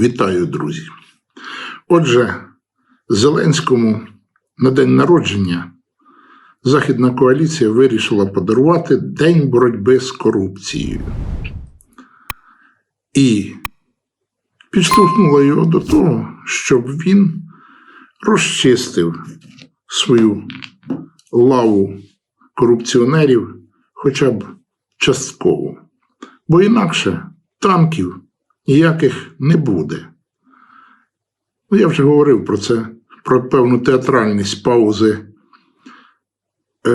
Вітаю, друзі. Отже, Зеленському на день народження Західна коаліція вирішила подарувати День боротьби з корупцією. І підштовхнула його до того, щоб він розчистив свою лаву корупціонерів хоча б частково. Бо інакше танків ніяких не буде. Ну, я вже говорив про це, про певну театральність паузи е,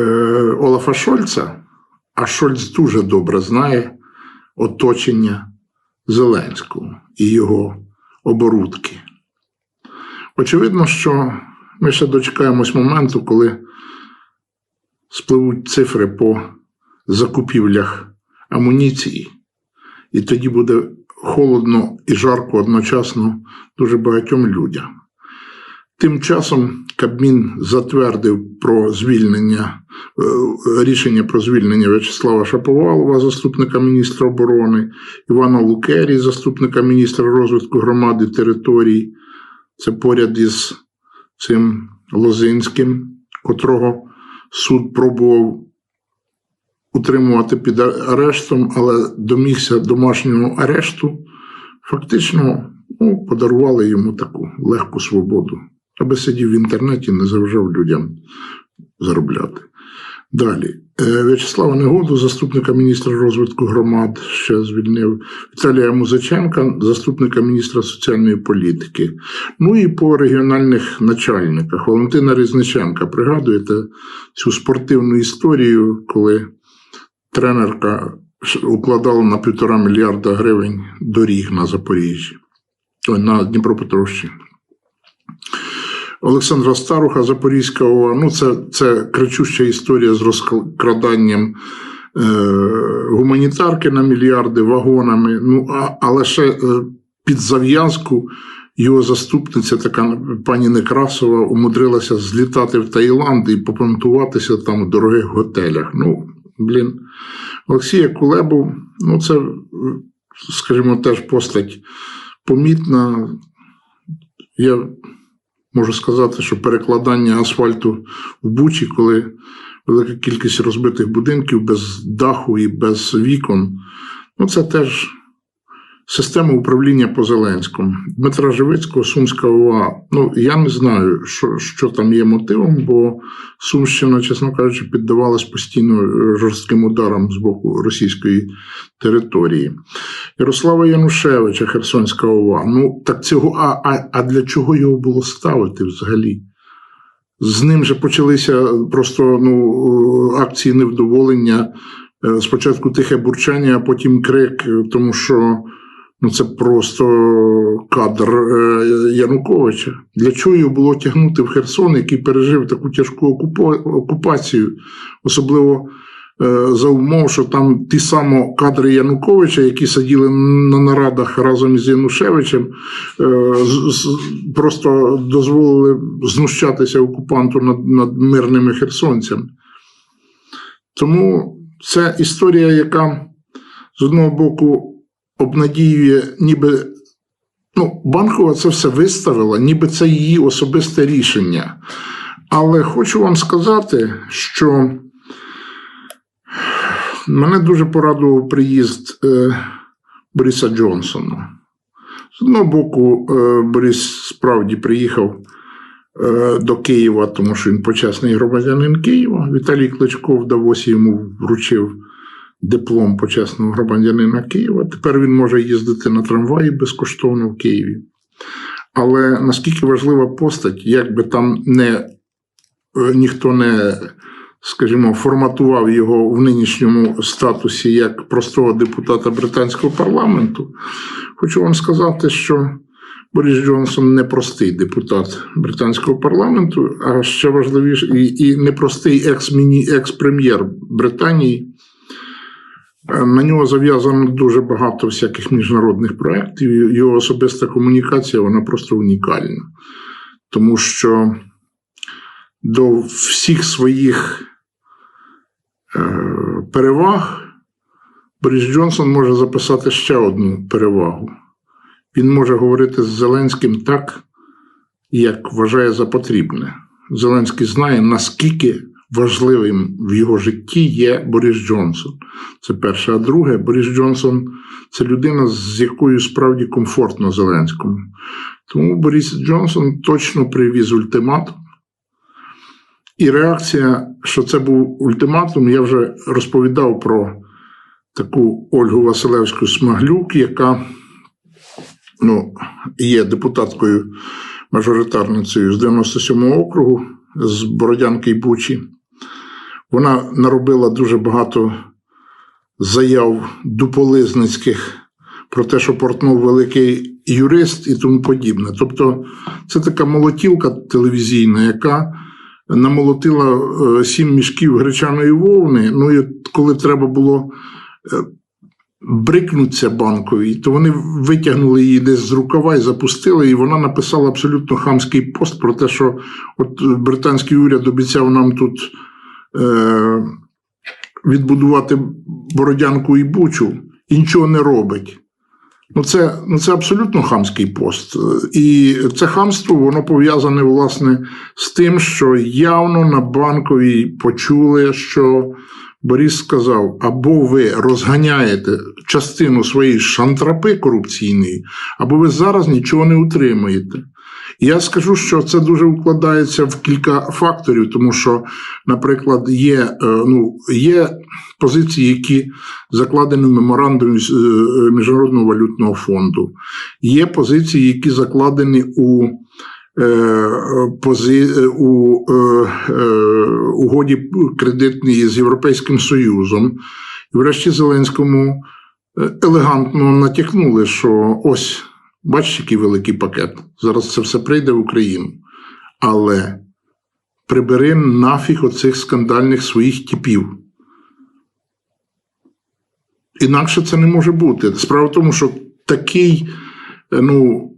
Олафа Шольца, а Шольц дуже добре знає оточення Зеленського і його оборудки. Очевидно, що ми ще дочекаємось моменту, коли спливуть цифри по закупівлях амуніції, і тоді буде холодно і жарко одночасно дуже багатьом людям. Тим часом Кабмін затвердив про звільнення е, рішення про звільнення В'ячеслава Шаповалова, заступника міністра оборони, Івана Лукері, заступника міністра розвитку громади територій. Це поряд із цим Лозинським, котрого суд пробував утримувати під арештом, але домігся домашнього арешту, фактично ну, подарували йому таку легку свободу, аби сидів в інтернеті, не заважав людям заробляти. Далі. Е, В'ячеслава Негоду, заступника міністра розвитку громад, ще звільнив Віталія Музиченка, заступника міністра соціальної політики. Ну і по регіональних начальниках. Валентина Різниченка, пригадуєте цю спортивну історію, коли тренерка укладала на півтора мільярда гривень доріг на Запоріжжі, на Дніпропетровщині. Олександра Старуха, Запорізька ОВА. Ну, це, це кричуща історія з розкраданням е, гуманітарки на мільярди вагонами. Ну, а, але ще е, під зав'язку його заступниця, така пані Некрасова, умудрилася злітати в Таїланд і попонтуватися там в дорогих готелях. Ну, блін. Олексія Кулебу, ну це, скажімо, теж постать помітна. Я можу сказати, що перекладання асфальту в Бучі, коли велика кількість розбитих будинків без даху і без вікон, ну це теж система управління по Зеленському. Дмитра Живицького, Сумська ОВА. Ну, я не знаю, що, що там є мотивом, бо Сумщина, чесно кажучи, піддавалась постійно жорстким ударам з боку російської території. Ярослава Янушевича, Херсонська ОВА. Ну, так цього, а, а, а для чого його було ставити взагалі? З ним же почалися просто ну, акції невдоволення. Е, Спочатку тихе бурчання, а потім крик, е, тому що ну, це просто кадр е, Януковича. Для чого його було тягнути в Херсон, який пережив таку тяжку окупацію, особливо е, за умов, що там ті самі кадри Януковича, які сиділи на нарадах разом із Янушевичем, е, просто дозволили знущатися окупанту над мирними херсонцями. Тому це історія, яка з одного боку обнадіює, ніби ну, банкова це все виставила, ніби це її особисте рішення. Але хочу вам сказати, що мене дуже порадував приїзд е, Бориса Джонсона. З одного боку, е, Борис справді приїхав е, до Києва, тому що він почесний громадянин Києва. Віталій Кличко в Давосі йому вручив диплом почесного громадянина Києва. Тепер він може їздити на трамваї безкоштовно в Києві. Але наскільки важлива постать, як би там не е, ніхто не, скажімо, форматував його в нинішньому статусі як простого депутата британського парламенту, хочу вам сказати, що Борис Джонсон не простий депутат британського парламенту, а ще важливіше, і, і непростий екс-прем'єр Британії. Е, На нього зав'язано дуже багато всяких міжнародних проєктів. Його особиста комунікація вона просто унікальна. Тому що до всіх своїх е, переваг Борис Джонсон може записати ще одну перевагу. він може говорити з Зеленським так, як вважає за потрібне. Зеленський знає, наскільки важливим в його житті є Борис Джонсон. Це перше. А друге, Борис Джонсон це людина, з якою справді комфортно Зеленському. Тому Борис Джонсон точно привіз ультиматум. І реакція, що це був ультиматум, я вже розповідав про таку Ольгу Василевську Смаглюк, яка ну, є депутаткою мажоритарницею з 97-го округу з Бородянки й Бучі. Вона наробила дуже багато заяв дуполизницьких про те, що Портнов великий юрист і тому подібне. Тобто, це така молотілка телевізійна, яка намолотила е, сім мішків гречаної вовни. Ну і коли треба було е, брикнуться банковій, то вони витягнули її десь з рукава і запустили, і вона написала абсолютно хамський пост про те, що от британський уряд обіцяв нам тут відбудувати Бородянку і Бучу, і нічого не робить. Ну, це, ну, це абсолютно хамський пост. І це хамство воно пов'язане власне з тим, що явно на банковій почули, що Борис сказав: або ви розганяєте частину своєї шантрапи корупційної, або ви зараз нічого не утримуєте. Я скажу, що це дуже вкладається в кілька факторів, тому що, наприклад, є, е, ну, є позиції, які закладені в меморандумі е, Міжнародного валютного фонду, є позиції, які закладені у е, у угоді кредитній з Європейським Союзом. І врешті Зеленському елегантно натякнули, що ось бачиш, який великий пакет. Зараз це все прийде в Україну. Але прибери нафіг оцих скандальних своїх типів. Інакше це не може бути. Справа в тому, що такий, е, ну,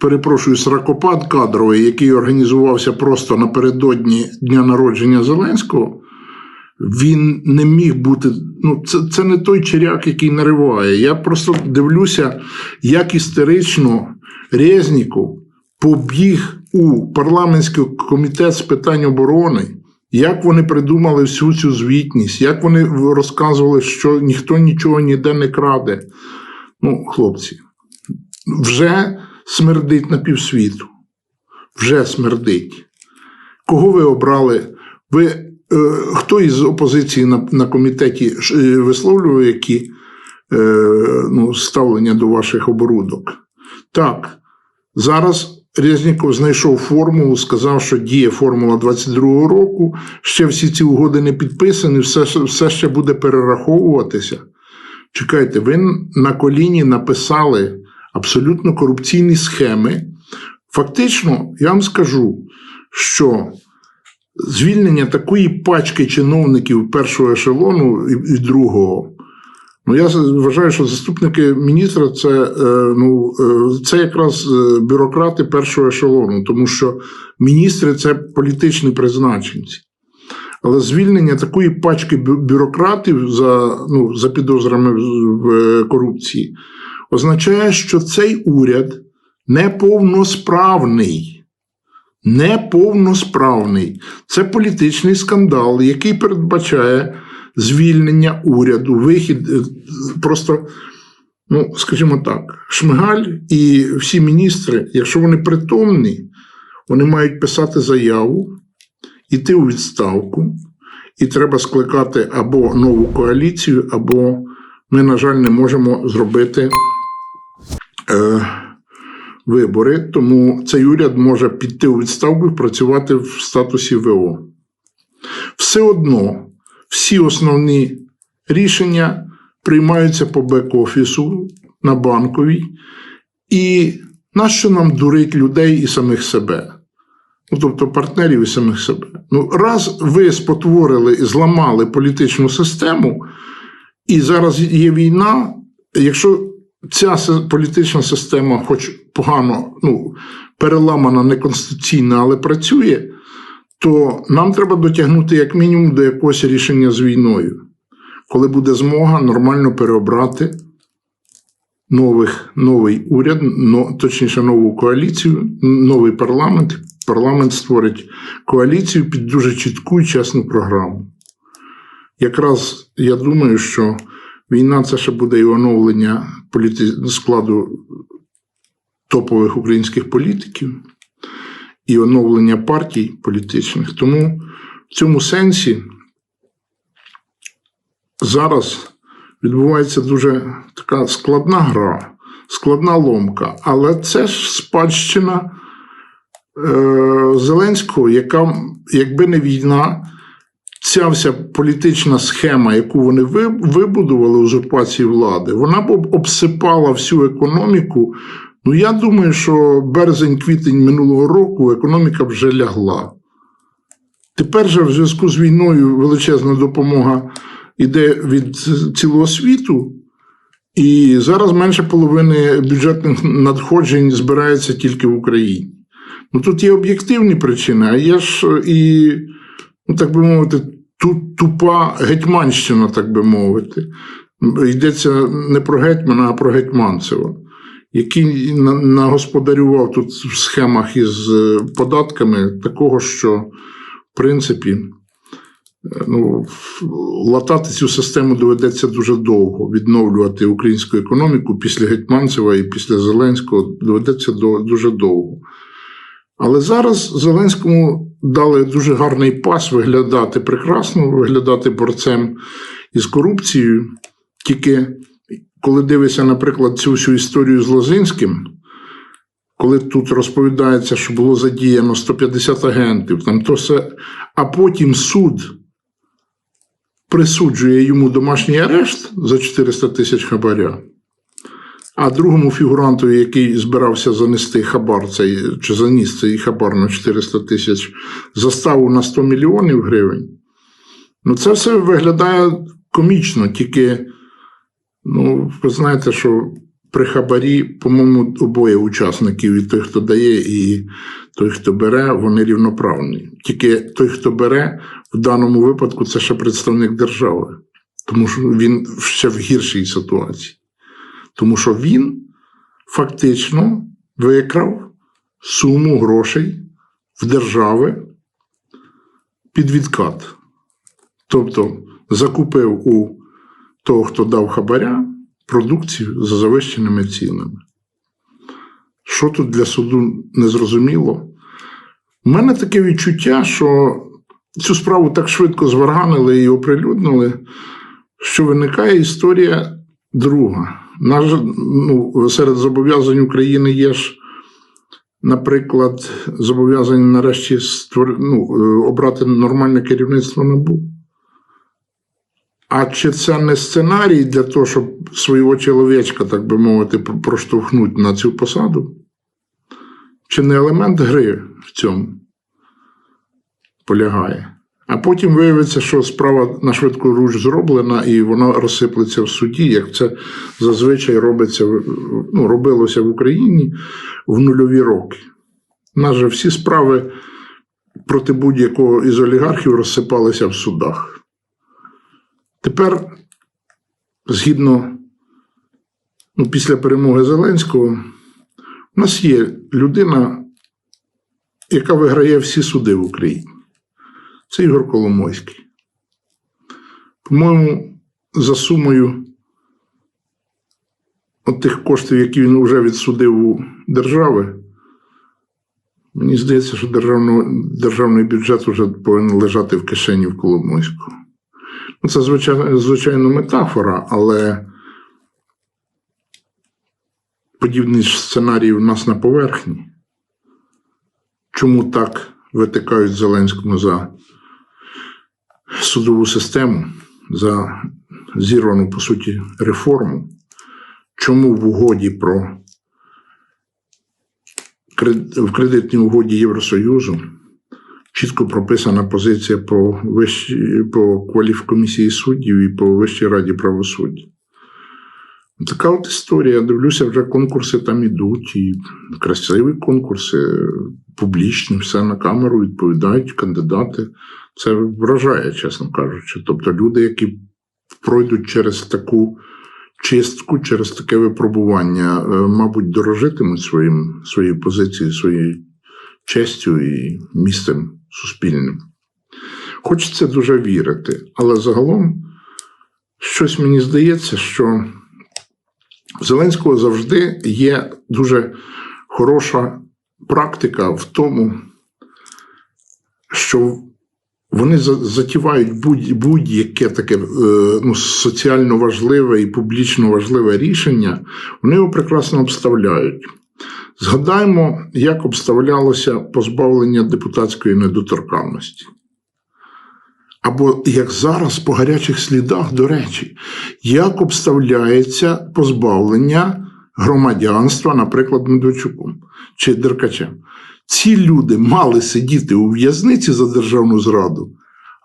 перепрошую, сракопад кадровий, який організувався просто напередодні дня народження Зеленського, він не міг бути. Ну, це, це не той черяк, який нариває. Я просто дивлюся, як істерично Резніков побіг у парламентський комітет з питань оборони. Як вони придумали всю цю звітність, як вони розказували, що ніхто нічого ніде не краде. Ну, хлопці, вже смердить на півсвіту. Вже смердить. Кого ви обрали? Ви, хто із опозиції на, на комітеті е, висловлює які е, ну, ставлення до ваших оборудок? Так, зараз Резніков знайшов формулу, сказав, що діє формула 22-го року, ще всі ці угоди не підписані, все, все ще буде перераховуватися. Чекайте, ви на коліні написали абсолютно корупційні схеми. Фактично, я вам скажу, що звільнення такої пачки чиновників першого ешелону і, і другого. Ну, я вважаю, що заступники міністра це, е, ну, е, це якраз е, бюрократи першого ешелону, тому що міністри це політичні призначенці. Але звільнення такої пачки бюрократів за, ну, за підозрами в- корупції означає, що цей уряд неповносправний. Неповносправний. Це політичний скандал, який передбачає звільнення уряду, вихід е, просто, ну, скажімо так, Шмигаль і всі міністри, якщо вони притомні, вони мають писати заяву, йти у відставку, і треба скликати або нову коаліцію, або ми, на жаль, не можемо зробити е, вибори. Тому цей уряд може піти у відставку і працювати в статусі ВО. Все одно всі основні рішення приймаються по бек-офісу на банковій, і нащо нам дурить людей і самих себе? Ну, тобто партнерів і самих себе. Ну, раз ви спотворили і зламали політичну систему, і зараз є війна, якщо ця політична система, хоч погано, ну, переламана, неконституційна, але працює, то нам треба дотягнути як мінімум до якогось рішення з війною, коли буде змога нормально переобрати нових, новий уряд, но, точніше, нову коаліцію, новий парламент. Парламент створить коаліцію під дуже чітку і чесну програму. Якраз я думаю, що війна це ще буде і оновлення політи... складу топових українських політиків і оновлення партій політичних. Тому в цьому сенсі зараз відбувається дуже така складна гра, складна ломка, але це ж спадщина е, Зеленського, яка, якби не війна, ця вся політична схема, яку вони ви- вибудували узурпації влади, вона б обсипала всю економіку. Ну, я думаю, що березень-квітень минулого року економіка вже лягла. Тепер же в зв'язку з війною величезна допомога йде від цілого світу, і зараз менше половини бюджетних надходжень збирається тільки в Україні. Ну тут є об'єктивні причини, а є ж і, ну так би мовити, ту- тупа гетьманщина, так би мовити. Йдеться не про гетьмана, а про гетьманцева, який нагосподарював тут в схемах із е, податками такого, що в принципі. е, Ну, латати цю систему доведеться дуже довго. Відновлювати українську економіку після Гетьманцева і після Зеленського доведеться до, дуже довго. Але зараз Зеленському дали дуже гарний пас виглядати прекрасно, виглядати борцем із корупцією. Тільки коли дивишся, наприклад, цю всю історію з Лозинським, коли тут розповідається, що було задіяно 150 агентів, там то все, а потім суд присуджує йому домашній арешт за 400 тисяч хабаря. А другому фігуранту, який збирався занести хабар цей, чи заніс цей хабар на 400 тисяч, заставу на 100 мільйонів гривень. Ну, це все виглядає комічно, тільки, ну, ви знаєте, що при хабарі, по-моєму, обоє учасників, і той, хто дає, і той, хто бере, вони рівноправні. Тільки той, хто бере, в даному випадку це ще представник держави, тому що він ще в гіршій ситуації. Тому що він фактично викрав суму грошей в держави під відкат. Тобто закупив у того, хто дав хабаря, продукцію за завищеними цінами. Що тут для суду незрозуміло? У мене таке відчуття, що цю справу так швидко зварганили і оприлюднили, що виникає історія друга. Наш, ну, серед зобов'язань України є ж, наприклад, зобов'язання нарешті створ... ну, е, обрати нормальне керівництво НАБУ. А чи це не сценарій для того, щоб свого чоловічка, так би мовити, проштовхнути на цю посаду? Чи не елемент гри в цьому полягає? А потім виявиться, що справа на швидку руч зроблена, і вона розсиплеться в суді, як це зазвичай робиться, ну, робилося в Україні в нульові роки. У нас же всі справи проти будь-якого із олігархів розсипалися в судах. Тепер, згідно ну, після перемоги Зеленського, у нас є людина, яка виграє всі суди в Україні. Це Ігор Коломойський. По-моєму, за сумою от тих коштів, які він вже відсудив у держави, мені здається, що державний бюджет вже повинен лежати в кишені в Коломойського. Ну, це, звичайно, звичайно, метафора, але подібний сценарій у нас на поверхні. Чому так витикають Зеленському за судову систему, за зірвану, по суті, реформу? Чому в угоді про в кредитній угоді Євросоюзу чітко прописана позиція по, вищій, по кваліфкомісії суддів і по Вищій раді правосуддя. Така от історія. Дивлюся, вже конкурси там ідуть, і красиві конкурси, публічні, все на камеру відповідають кандидати. Це вражає, чесно кажучи. Тобто люди, які пройдуть через таку чистку через таке випробування, е, мабуть, дорожитимуть своїм, своєю позицією, своєю честю і місцем суспільним. Хочеться дуже вірити, але загалом щось мені здається, що в Зеленського завжди є дуже хороша практика в тому, що вони затівають будь- будь-яке таке е, ну, соціально важливе і публічно важливе рішення, вони його прекрасно обставляють. Згадаймо, як обставлялося позбавлення депутатської недоторканності. Або як зараз по гарячих слідах, до речі, як обставляється позбавлення громадянства, наприклад, Медведчуком чи Деркачем. Ці люди мали сидіти у в'язниці за державну зраду,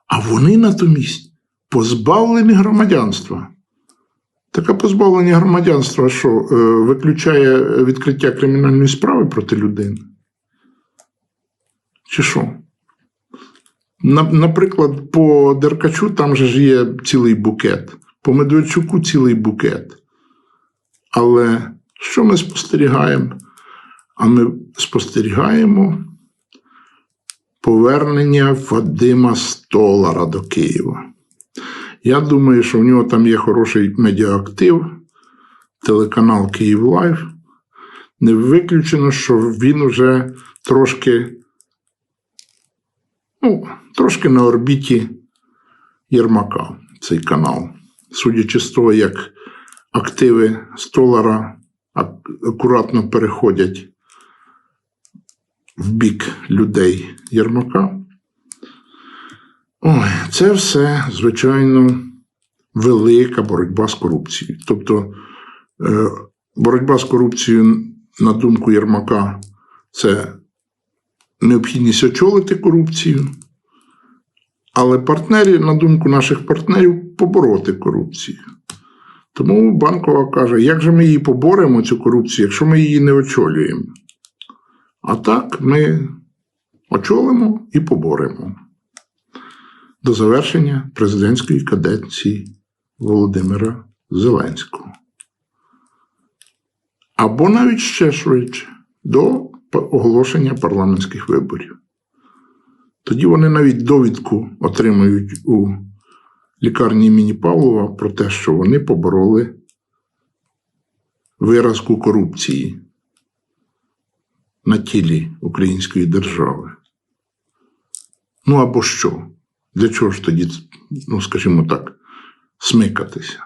а вони натомість позбавлені громадянства. Таке позбавлення громадянства, що е, виключає відкриття кримінальної справи проти людини? Чи що? На- Наприклад, по Деркачу там же ж є цілий букет, по Медведчуку цілий букет. Але що ми спостерігаємо? А ми спостерігаємо повернення Вадима Столара до Києва. Я думаю, що в нього там є хороший медіаактив, телеканал Київ Лайв. Не виключено, що він вже трошки, ну, трошки на орбіті Єрмака, цей канал. Судячи з того, як активи Столара ак- акуратно переходять в бік людей Єрмака. Ой, це все, звичайно, велика боротьба з корупцією. Тобто е, боротьба з корупцією, на думку Єрмака, це необхідність очолити корупцію. Але партнері, на думку наших партнерів, побороти корупцію. Тому банкова каже, як же ми її поборемо, цю корупцію, якщо ми її не очолюємо? А так ми очолимо і поборемо до завершення президентської каденції Володимира Зеленського. Або навіть ще швидше до оголошення парламентських виборів. Тоді вони навіть довідку отримають у лікарні імені Павлова про те, що вони побороли виразку корупції на тілі української держави. Ну або що? Для чого ж тоді, ну, скажімо так, смикатися?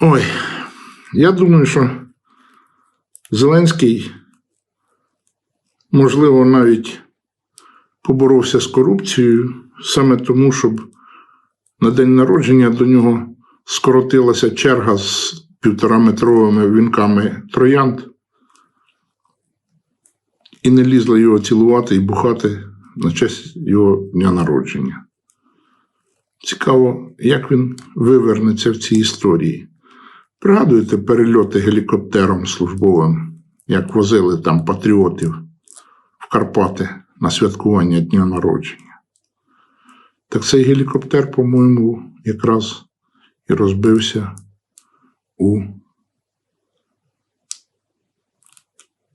Ой, я думаю, що Зеленський, можливо, навіть поборовся з корупцією саме тому, щоб на день народження до нього скоротилася черга з півтораметровими вінками троянд і не лізла його цілувати і бухати на честь його дня народження. Цікаво, як він вивернеться в цій історії. Пригадуєте перельоти гелікоптером службовим, як возили там патріотів в Карпати на святкування дня народження. Так цей гелікоптер, по-моєму, якраз і розбився у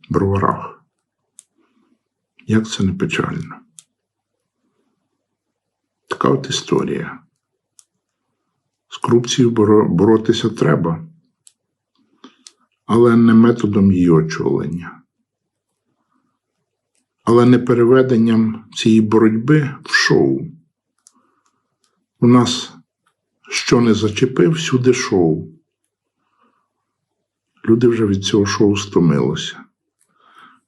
броварах. Як це не печально. Така от історія. З корупцією боротися треба, але не методом її очолення, але не переведенням цієї боротьби в шоу. У нас що не зачепив, всюди шоу. Люди вже від цього шоу стомилися.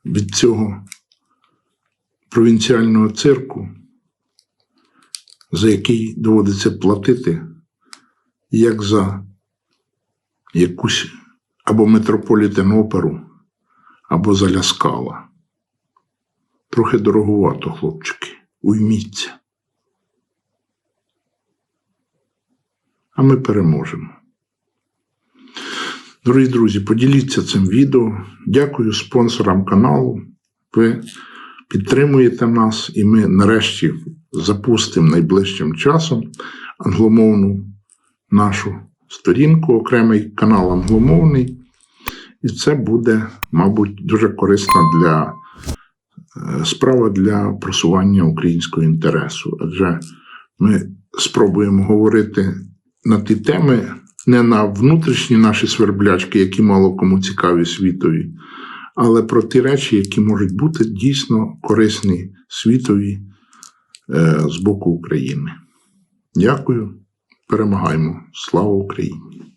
Від цього провінціального цирку, за який доводиться платити, як за якусь або метрополітен оперу, або за ляскала. Трохи дороговато, хлопчики, уйміться. А ми переможемо. Дорогі друзі, поділіться цим відео. Дякую спонсорам каналу. Ви підтримуєте нас, і ми нарешті запустимо найближчим часом англомовну нашу сторінку, окремий канал англомовний, і це буде, мабуть, дуже корисна для е, справа для просування українського інтересу. Адже ми спробуємо говорити на ті теми, не на внутрішні наші сверблячки, які мало кому цікаві світові, але про ті речі, які можуть бути дійсно корисні світові е, з боку України. Дякую. Перемагаємо. Слава Україні!